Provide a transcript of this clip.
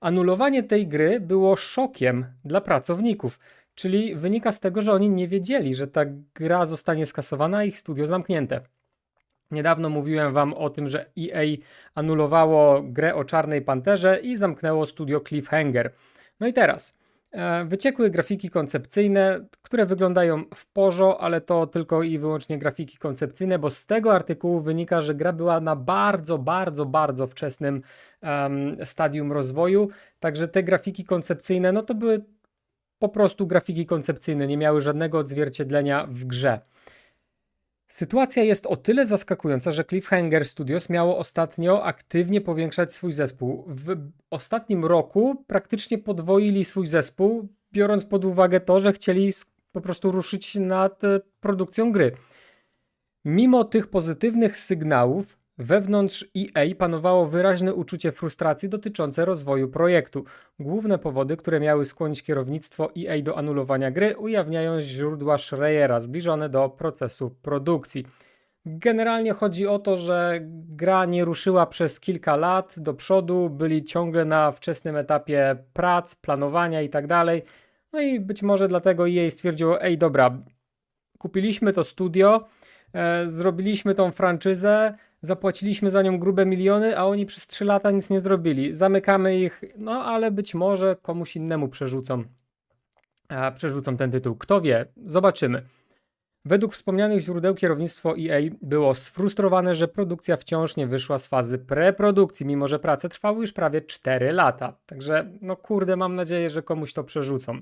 Anulowanie tej gry było szokiem dla pracowników, czyli wynika z tego, że oni nie wiedzieli, że ta gra zostanie skasowana, a ich studio zamknięte. Niedawno mówiłem wam o tym, że EA anulowało grę o Czarnej Panterze i zamknęło studio Cliffhanger. No i teraz wyciekły grafiki koncepcyjne, które wyglądają w porzo, ale to tylko i wyłącznie grafiki koncepcyjne, bo z tego artykułu wynika, że gra była na bardzo, bardzo, bardzo wczesnym em, stadium rozwoju, także te grafiki koncepcyjne, no to były po prostu grafiki koncepcyjne, nie miały żadnego odzwierciedlenia w grze. Sytuacja jest o tyle zaskakująca, że Cliffhanger Studios miało ostatnio aktywnie powiększać swój zespół. W ostatnim roku praktycznie podwoili swój zespół, biorąc pod uwagę to, że chcieli po prostu ruszyć nad e, produkcją gry. Mimo tych pozytywnych sygnałów, wewnątrz EA panowało wyraźne uczucie frustracji dotyczące rozwoju projektu. Główne powody, które miały skłonić kierownictwo EA do anulowania gry, ujawniają źródła Schreiera zbliżone do procesu produkcji. Generalnie chodzi o to, że gra nie ruszyła przez kilka lat do przodu, byli ciągle na wczesnym etapie prac, planowania i tak. No i być może dlatego EA stwierdziło: Ej, dobra, kupiliśmy to studio, e, zrobiliśmy tą franczyzę, zapłaciliśmy za nią grube miliony, a oni przez 3 lata nic nie zrobili. Zamykamy ich, no ale być może komuś innemu przerzucą, a, przerzucą ten tytuł. Kto wie, zobaczymy. Według wspomnianych źródeł kierownictwo EA było sfrustrowane, że produkcja wciąż nie wyszła z fazy preprodukcji, mimo że prace trwały już prawie 4 lata. Także, no kurde, mam nadzieję, że komuś to przerzucą.